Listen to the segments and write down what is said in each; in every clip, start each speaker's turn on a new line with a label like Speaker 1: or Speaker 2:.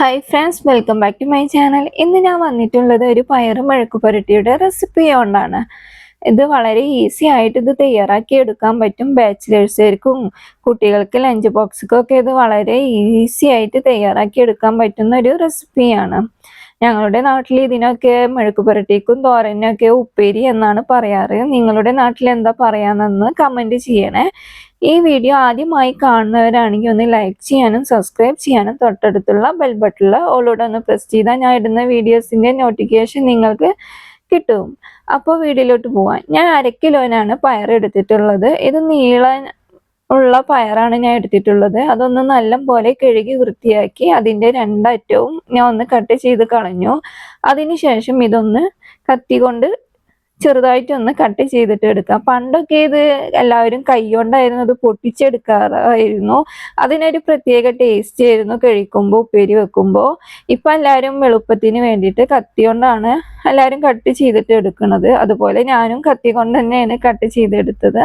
Speaker 1: Hi friends welcome back to my channel ഇന്ന് ഞാൻ വന്നിട്ടുള്ളത് ഒരു പയറും മെഴുക്ക് പുരട്ടിയുടെ റെസിപ്പി കൊണ്ടാണ്. ഇത് വളരെ ഈസി ആയിട്ട് ഇത് തയ്യാറാക്കി എടുക്കാൻ പറ്റും. ബാച്ചിലേഴ്സുകാർക്കും കുട്ടികൾക്ക് ലഞ്ച് ബോക്സുകൊക്കെ ഇത് വളരെ ഈസി ആയിട്ട് തയ്യാറാക്കി എടുക്കാൻ പറ്റുന്ന ഒരു റെസിപ്പിയാണ് ഞങ്ങളുടെ നാട്ടിൽ ഇതിനൊക്കെ മെഴുക്ക് പുരട്ടിക്കും തോരനൊക്കെ ഉപ്പേരി എന്നാണ് പറയാറ്. നിങ്ങളുടെ നാട്ടിൽ എന്താ പറയാന്നെന്ന് കമന്റ് ചെയ്യണേ. ഈ വീഡിയോ ആദ്യമായി കാണുന്നവരാണെങ്കിൽ ഒന്ന് ലൈക്ക് ചെയ്യാനും സബ്സ്ക്രൈബ് ചെയ്യാനും തൊട്ടടുത്തുള്ള ബെൽ ബട്ടണിൽ ഓളോടെ ഒന്ന് പ്രസ് ചെയ്താൽ ഞാൻ ഇടുന്ന വീഡിയോസിന്റെ നോട്ടിഫിക്കേഷൻ നിങ്ങൾക്ക് കിട്ടും. അപ്പോൾ വീഡിയോയിലോട്ട് പോവാം. ഞാൻ അര കിലോനാണ് പയർ എടുത്തിട്ടുള്ളത്. ഇത് നീളൻ ഉള്ള പയറാണ് ഞാൻ എടുത്തിട്ടുള്ളത്. അതൊന്ന് നല്ല പോലെ കഴുകി വൃത്തിയാക്കി അതിന്റെ രണ്ടറ്റവും ഞാൻ ഒന്ന് കട്ട് ചെയ്ത് കളഞ്ഞു. അതിനുശേഷം ഇതൊന്ന് കത്തി കൊണ്ട് ചെറുതായിട്ടൊന്ന് കട്ട് ചെയ്തിട്ട് എടുക്കാം. പണ്ടൊക്കെ ഇത് എല്ലാവരും കൈകൊണ്ടായിരുന്നു അത് പൊട്ടിച്ചെടുക്കാറായിരുന്നു. അതിനൊരു പ്രത്യേക ടേസ്റ്റ് ആയിരുന്നു കഴിക്കുമ്പോൾ ഉപ്പേരി വെക്കുമ്പോൾ ഇപ്പം എല്ലാവരും എളുപ്പത്തിന് വേണ്ടിയിട്ട് കത്തി കൊണ്ടാണ് എല്ലാവരും കട്ട് ചെയ്തിട്ട് എടുക്കുന്നത് അതുപോലെ ഞാനും കത്തി കൊണ്ട് തന്നെയാണ് കട്ട് ചെയ്തെടുത്തത്.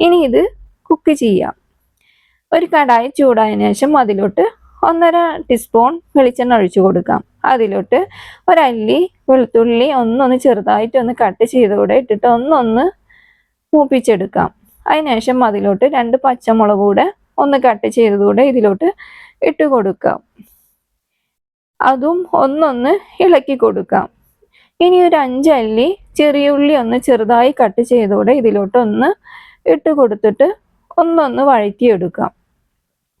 Speaker 1: ഇനി ഇത് കുക്ക് ചെയ്യാം. ഒരു കടായി ചൂടായതിനു ശേഷം അതിലോട്ട് ഒന്നര ടീസ്പൂൺ വെളിച്ചെണ്ണ ഒഴിച്ചു കൊടുക്കാം. അതിലോട്ട് ഒരല്ലി വെളുത്തുള്ളി ഒന്നൊന്ന് ചെറുതായിട്ട് ഒന്ന് കട്ട് ചെയ്തുകൂടെ ഇട്ടിട്ട് ഒന്നൊന്ന് മൂപ്പിച്ചെടുക്കാം. അതിനുശേഷം അതിലോട്ട് രണ്ട് പച്ചമുളക് കൂടെ ഒന്ന് കട്ട് ചെയ്തതുകൂടെ ഇതിലോട്ട് ഇട്ട് കൊടുക്കാം. അതും ഒന്നൊന്ന് ഇളക്കി കൊടുക്കാം. ഇനി ഒരു അഞ്ചല്ലി ചെറിയ ഉള്ളി ഒന്ന് ചെറുതായി കട്ട് ചെയ്തൂടെ ഇതിലോട്ട് ഒന്ന് ഇട്ട് കൊടുത്തിട്ട് ഒന്നൊന്ന് വഴറ്റിയെടുക്കാം.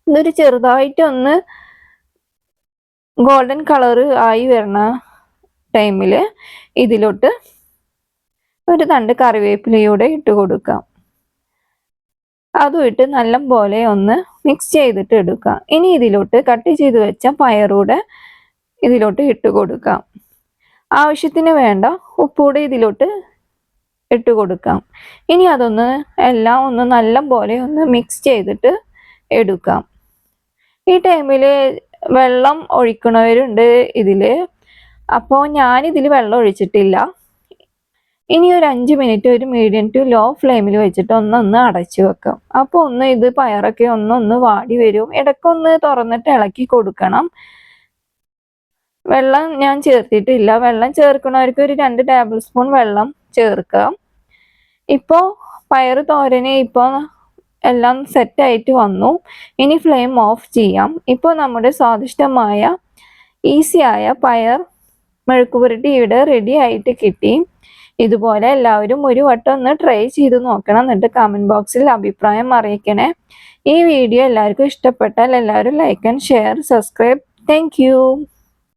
Speaker 1: ഇതൊരു ചെറുതായിട്ട് ഒന്ന് ഗോൾഡൻ കളർ ആയി വരുന്ന ടൈമിൽ ഇതിലോട്ട് ഒരു തണ്ട് കറിവേപ്പിലയൂടെ ഇട്ട് കൊടുക്കാം. അതും ഇട്ട് നല്ല പോലെ ഒന്ന് മിക്സ് ചെയ്തിട്ട് എടുക്കാം. ഇനി ഇതിലോട്ട് കട്ട് ചെയ്ത് വെച്ച പയറൂടെ ഇതിലോട്ട് ഇട്ട് കൊടുക്കാം. ആവശ്യത്തിന് വേണ്ട ഉപ്പൂടെ ഇതിലോട്ട് ഇട്ട് കൊടുക്കാം. ഇനി അതൊന്ന് എല്ലാം ഒന്ന് നല്ല പോലെ ഒന്ന് മിക്സ് ചെയ്തിട്ട് എടുക്കാം. ഈ ടൈമിൽ വെള്ളം ഒഴിക്കണവരുണ്ട് ഇതിൽ അപ്പോൾ ഞാനിതിൽ വെള്ളം ഒഴിച്ചിട്ടില്ല. ഇനി ഒരു അഞ്ച് മിനിറ്റ് ഒരു മീഡിയം ടു ലോ ഫ്ലെയിമിൽ വെച്ചിട്ട് ഒന്നൊന്ന് അടച്ചു വെക്കാം. അപ്പോൾ ഒന്ന് ഇത് പയറൊക്കെ ഒന്നൊന്ന് വാടി വരും. ഇടയ്ക്കൊന്ന് തുറന്നിട്ട് ഇളക്കി കൊടുക്കണം. വെള്ളം ഞാൻ ചേർത്തിട്ടില്ല. വെള്ളം ചേർക്കണവർക്ക് ഒരു രണ്ട് ടേബിൾ സ്പൂൺ വെള്ളം ചേർക്കാം. ഇപ്പോൾ പയറ് തോരന് ഇപ്പോൾ എല്ലാം സെറ്റായിട്ട് വന്നു. ഇനി ഫ്ലെയിം ഓഫ് ചെയ്യാം. ഇപ്പോൾ നമ്മുടെ സ്വാദിഷ്ടമായ ഈസിയായ പയർ മെഴുക്കുപുരട്ടി ഇവിടെ റെഡി ആയിട്ട് കിട്ടി. ഇതുപോലെ എല്ലാവരും ഒരു വട്ടം ഒന്ന് ട്രൈ ചെയ്ത് നോക്കണം എന്നിട്ട് കമന്റ് ബോക്സിൽ അഭിപ്രായം അറിയിക്കണേ. ഈ വീഡിയോ എല്ലാവർക്കും ഇഷ്ടപ്പെട്ടാൽ എല്ലാവരും like and share subscribe thank